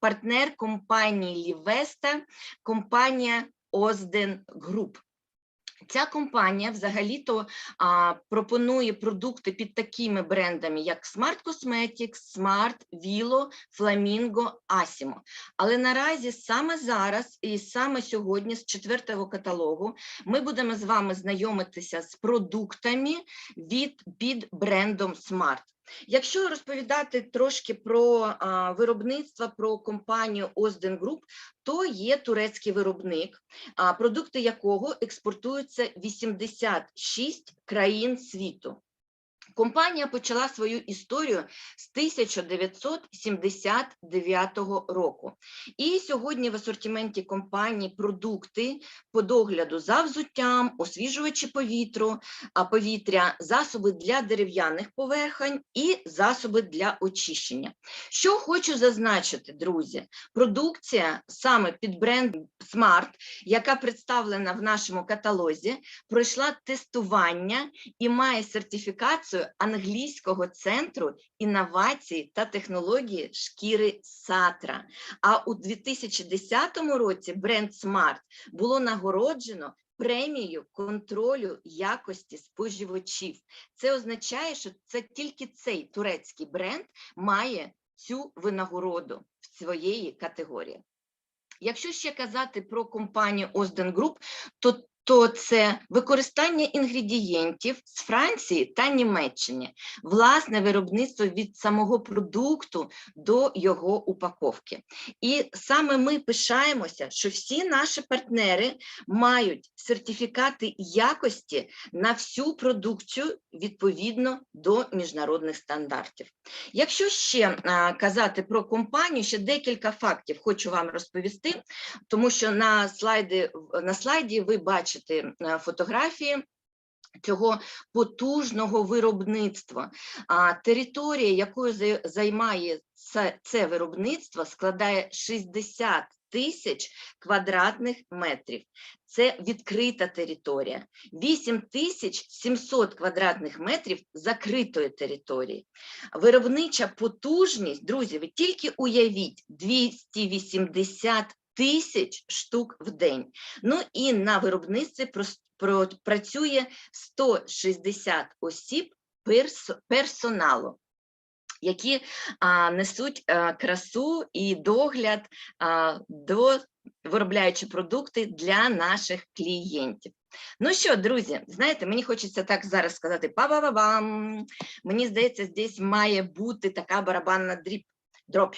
партнер компанії Лівеста, компанія Озден Груп. Ця компанія взагалі-то пропонує продукти під такими брендами, як Smart Cosmetics, Smart, Vilo, Flamingo, Asimo. Але наразі саме зараз і саме сьогодні, з четвертого каталогу, ми будемо з вами знайомитися з продуктами від під брендом Smart. Якщо розповідати трошки про а, виробництво, про компанію Озден Group, то є турецький виробник, а, продукти якого експортуються в 86 країн світу. Компанія почала свою історію з 1979 року. І сьогодні в асортименті компанії продукти по догляду за взуттям, освіжувачі повітру, повітря, засоби для дерев'яних поверхонь і засоби для очищення. Що хочу зазначити, друзі, продукція саме під брендом Smart, яка представлена в нашому каталозі, пройшла тестування і має сертифікацію англійського центру інновацій та технології шкіри Сатра. А у 2010 році бренд Smart було нагороджено премією контролю якості споживачів. Це означає, що це тільки цей турецький бренд має цю винагороду в своєї категорії. Якщо ще казати про компанію Озден Груп, то то це використання інгредієнтів з Франції та Німеччини, власне виробництво від самого продукту до його упаковки. І саме ми пишаємося, що всі наші партнери мають сертифікати якості на всю продукцію відповідно до міжнародних стандартів. Якщо ще а, казати про компанію, ще декілька фактів хочу вам розповісти, тому що на слайді, на слайді ви бачите е, фотографії. Цього потужного виробництва. А територія, якою за- займає це, виробництво, складає 60 тисяч квадратних метрів. Це відкрита територія. 8 тисяч 700 квадратних метрів закритої території. Виробнича потужність, друзі, ви тільки уявіть, 280 тисяч штук в день. Ну і на виробництві працює 160 осіб перс- персоналу. Які а, несуть а, красу і догляд а, до виробляючи продукти для наших клієнтів. Ну що, друзі, знаєте, мені хочеться так зараз сказати па-ба-ба-бам. Мені здається, здесь має бути така барабанна дріб, дробь.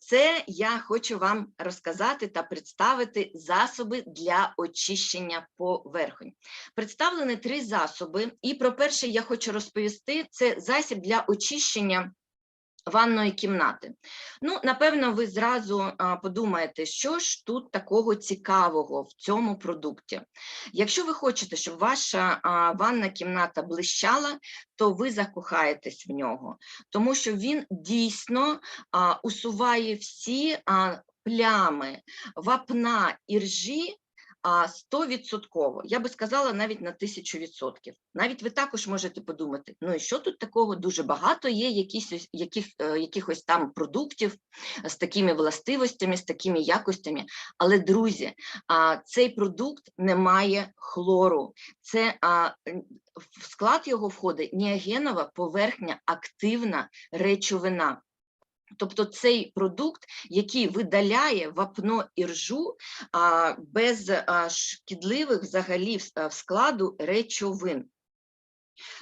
Це я хочу вам розказати та представити засоби для очищення поверхонь. Представлені три засоби, і про перший я хочу розповісти: це засіб для очищення ванної кімнати. Ну, напевно, ви зразу подумаєте, що ж тут такого цікавого в цьому продукті. Якщо ви хочете, щоб ваша ванна кімната блищала, то ви закохаєтесь в нього, тому що він дійсно усуває всі плями, вапна і ржі. А 100%, я би сказала навіть на 1000%. Навіть ви також можете подумати, ну і що тут такого дуже багато є якісь, яких, е, якихось там продуктів з такими властивостями, з такими якостями. Але, друзі, цей продукт не має хлору. Це в склад його входить ніагенова поверхня активна речовина. Тобто цей продукт, який видаляє вапно і ржу без шкідливих взагалі складу речовин.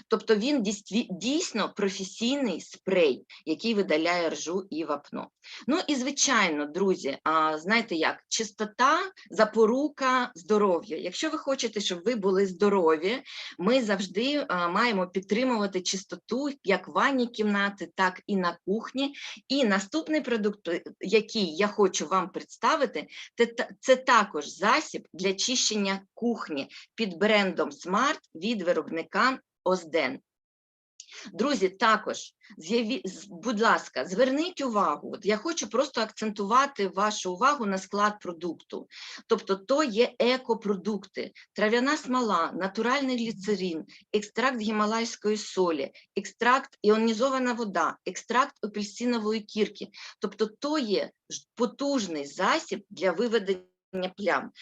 Тобто він дійсно професійний спрей, який видаляє ржу і вапно. Ну і звичайно, друзі, знаєте як, чистота, запорука здоров'я. Якщо ви хочете, щоб ви були здорові, ми завжди маємо підтримувати чистоту як в ванній кімнати, так і на кухні. І наступний продукт, е, який я хочу вам представити, це також засіб для чищення кухні під брендом Smart від виробника Озден. Друзі, також будь ласка, зверніть увагу. От я хочу просто акцентувати вашу увагу на склад продукту. Тобто, то є екопродукти, трав'яна смола, натуральний гліцерин, екстракт гімалайської солі, екстракт іонізована вода, екстракт апельсинової кірки. Тобто, то є потужний засіб для виведення плям,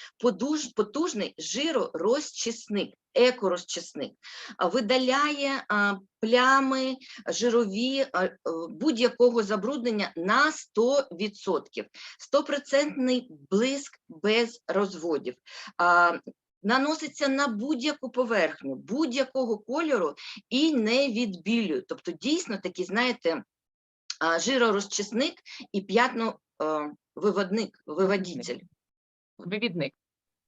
потужний жиророзчисник, екорозчисник, видаляє плями жирові е, будь-якого забруднення на 100%. Стопроцентний блиск без розводів. Наноситься на будь-яку поверхню, будь-якого кольору і не відбілює. Тобто, дійсно такий, знаєте, жиророзчисник і п'ятновиводник, виводитель. Вивідник.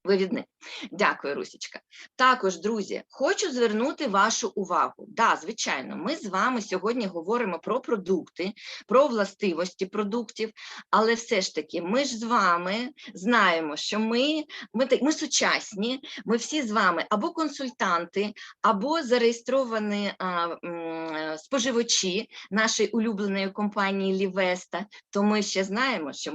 Вивідник. Дякую, Русічка. Також, друзі, хочу звернути вашу увагу. Да, звичайно, ми з вами сьогодні говоримо про продукти, про властивості продуктів, але все ж таки, ми ж з вами знаємо, що ми, ми, ми сучасні, ми всі з вами або консультанти, або зареєстровані а, м, споживачі нашої улюбленої компанії Лівеста, то ми ще знаємо, що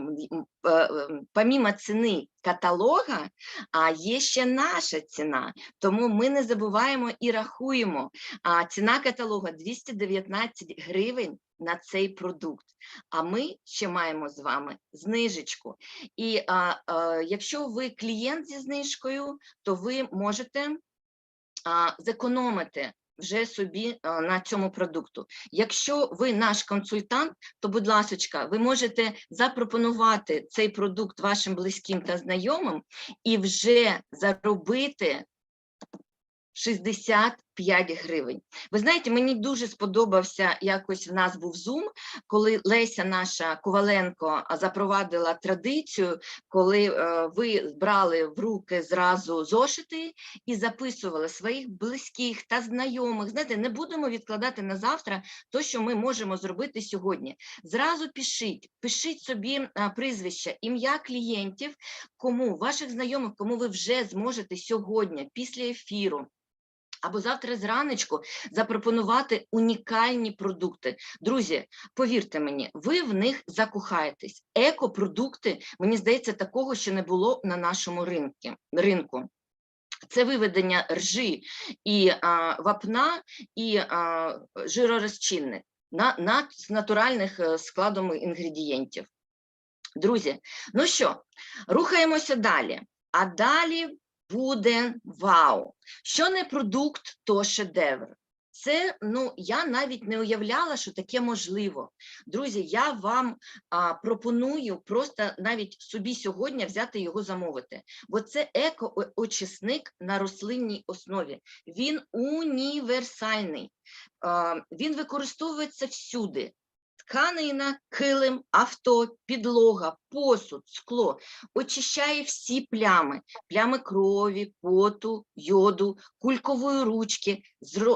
е, помімо ціни каталога, а є ще наша ціна. Тому ми не забуваємо і рахуємо. А ціна каталога 219 гривень на цей продукт. А ми ще маємо з вами знижечку. І а, а, якщо ви клієнт зі знижкою, то ви можете а, зекономити. Вже собі на цьому продукту. Якщо ви наш консультант, то, будь ласочка, ви можете запропонувати цей продукт вашим близьким та знайомим і вже заробити 65 гривень. Ви знаєте, мені дуже сподобався якось в нас був Zoom, коли Леся наша Коваленко запровадила традицію, коли е, ви брали в руки зразу зошити і записували своїх близьких та знайомих. Знаєте, не будемо відкладати на завтра то, що ми можемо зробити сьогодні. Зразу пишіть, пишіть собі а, прізвища, ім'я клієнтів, кому ваших знайомих, кому ви вже зможете сьогодні, після ефіру. Або завтра зранечку запропонувати унікальні продукти. Друзі, повірте мені, ви в них закохаєтесь. Екопродукти, мені здається, такого ще не було на нашому ринку. Це виведення ржи і а, вапна, і а, жиророзчинник на, на з натуральних е, складом інгредієнтів. Друзі, ну що, рухаємося далі. А далі буде вау. Що не продукт, то шедевр. Це ну я навіть не уявляла, що таке можливо. Друзі, я вам а, пропоную просто навіть собі сьогодні взяти його замовити, бо це еко-очисник на рослинній основі. Він універсальний, а, він використовується всюди. Тканина, килим, авто, підлога, посуд, скло очищає всі плями, плями крові, поту, йоду, кулькової ручки.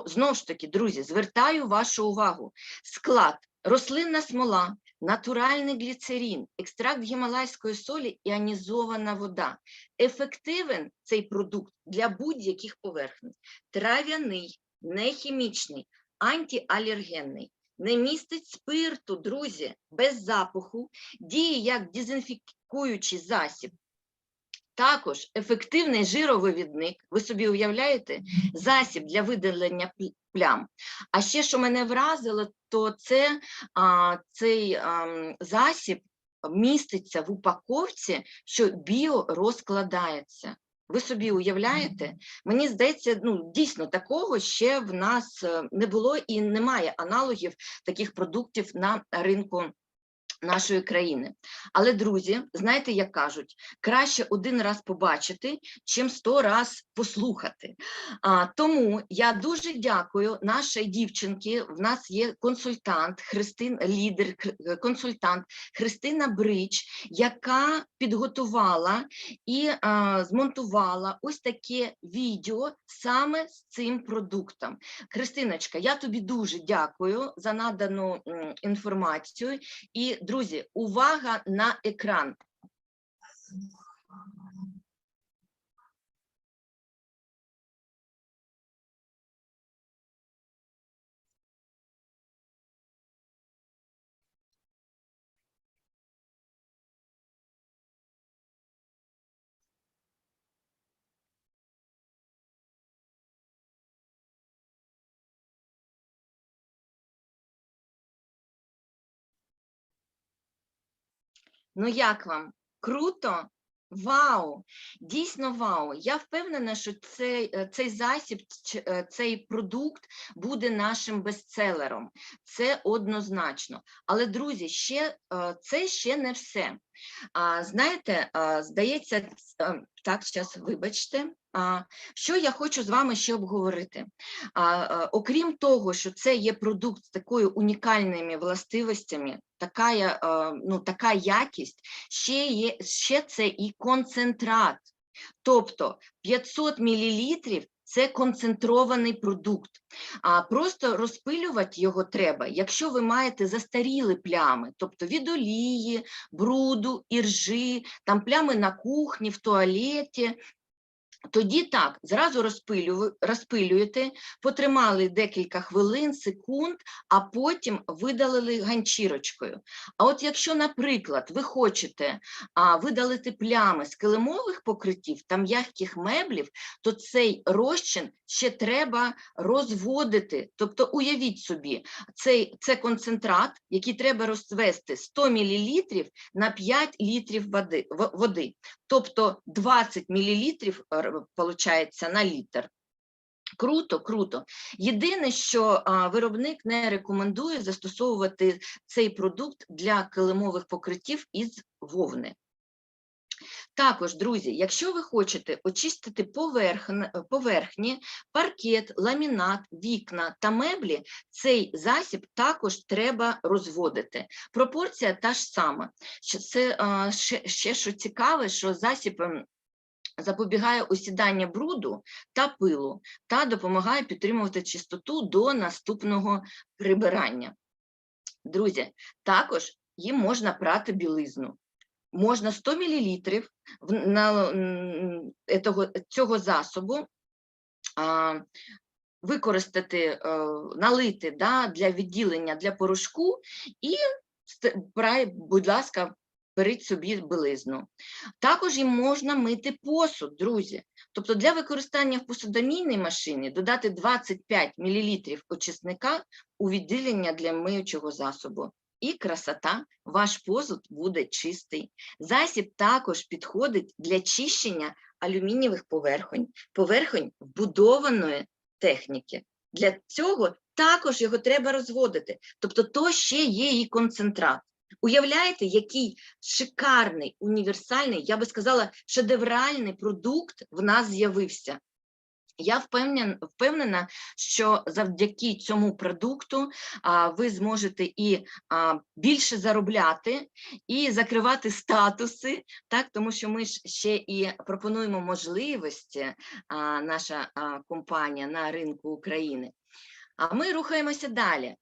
Знову ж таки, друзі, звертаю вашу увагу. Склад рослинна смола, натуральний гліцерин, екстракт гімалайської солі, іонізована вода. Ефективен цей продукт для будь-яких поверхнень. Трав'яний, нехімічний, антиалергенний. Не містить спирту, друзі, без запаху, діє як дезінфікуючий засіб. Також ефективний жировивідник, ви собі уявляєте, засіб для видалення плям. А ще, що мене вразило, то це а, цей а, засіб міститься в упаковці, що біорозкладається. Ви собі уявляєте? Мені здається, ну дійсно такого ще в нас е, не було і немає аналогів таких продуктів на ринку нашої країни. Але, друзі, знаєте, як кажуть, краще один раз побачити, чим сто раз послухати. А, тому я дуже дякую нашій дівчинки. В нас є консультант, Христин, лідер, е, консультант Христина Брич, яка підготувала і а, змонтувала ось таке відео саме з цим продуктом. Христиночка, я тобі дуже дякую за надану інформацію. І, друзі, увага на екран. Ну як вам? Круто? Вау! Дійсно вау! Я впевнена, що цей, е, цей засіб, е, цей продукт буде нашим бестселером. Це однозначно. Але, друзі, ще, е, це ще не все. А, знаєте, а, здається, так, зараз вибачте. А, що я хочу з вами ще обговорити? А, е, окрім того, що це є продукт з такою унікальними властивостями, така, е, ну, така якість, ще є ще це і концентрат. Тобто 500 мл це концентрований продукт. А просто розпилювати його треба, якщо ви маєте застаріли плями, тобто від олії, бруду, іржи, там плями на кухні, в туалеті. Тоді так, зразу розпилюєте, потримали декілька хвилин, секунд, а потім видалили ганчірочкою. А от якщо, наприклад, ви хочете а, видалити плями з килимових покриттів та м'яких меблів, то цей розчин ще треба розводити. Тобто, уявіть собі, цей, це концентрат, який треба розвести 100 мл на 5 літрів води. води. Тобто 20 мл виходить на літр. Круто, круто. Єдине, що а, виробник не рекомендує застосовувати цей продукт для килимових покриттів із вовни. Також, друзі, якщо ви хочете очистити поверхн- поверхні, паркет, ламінат, вікна та меблі, цей засіб також треба розводити. Пропорція та ж сама. Це ще, ще що цікаве, що засіб ем, запобігає осідання бруду та пилу та допомагає підтримувати чистоту до наступного прибирання. Друзі, також їм можна прати білизну. Можна 100 мл цього засобу використати, е, налити да, для відділення для порошку і, будь ласка, беріть собі білизну. Також їм можна мити посуд, друзі. Тобто для використання в посудомійній машині додати 25 мл очисника у відділення для миючого засобу. І красота, ваш посуд буде чистий. Засіб також підходить для чищення алюмінієвих поверхонь, поверхонь вбудованої техніки. Для цього також його треба розводити. Тобто, то ще є і концентрат. Уявляєте, який шикарний, універсальний, я би сказала, шедевральний продукт в нас з'явився. Я впевнен, впевнена, що завдяки цьому продукту ви зможете і більше заробляти, і закривати статуси, так, тому що ми ж ще і пропонуємо можливості, наша компанія на ринку України. А ми рухаємося далі.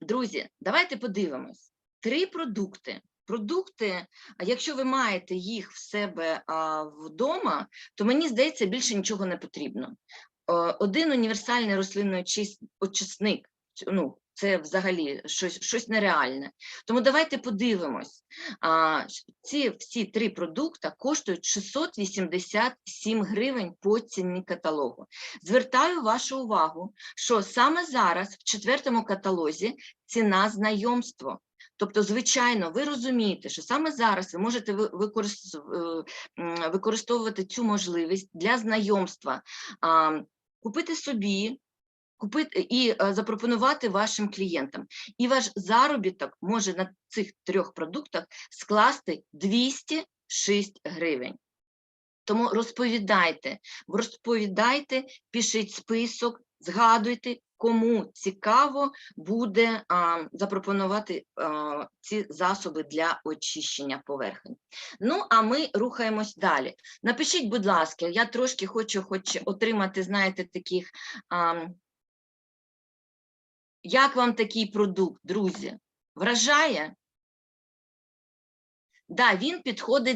Друзі, давайте подивимось. Три продукти. Продукти, якщо ви маєте їх в себе а, вдома, то мені здається, більше нічого не потрібно. Один універсальний рослинний очис- очисник, ну, це взагалі щось, щось нереальне. Тому давайте подивимось. А, ці всі три продукти коштують 687 гривень по ціні каталогу. Звертаю вашу увагу, що саме зараз в четвертому каталозі ціна знайомство. Тобто, звичайно, ви розумієте, що саме зараз ви можете е, використовувати цю можливість для знайомства, купити собі, купити і е, запропонувати вашим клієнтам. І ваш заробіток може на цих трьох продуктах скласти 206 гривень. Тому розповідайте, розповідайте, пишіть список, згадуйте, кому цікаво буде а, запропонувати а, ці засоби для очищення поверхень. Ну, а ми рухаємось далі. Напишіть, будь ласка, я трошки хочу хоч отримати, знаєте, таких. А, як вам такий продукт, друзі? Вражає? Да, він підходить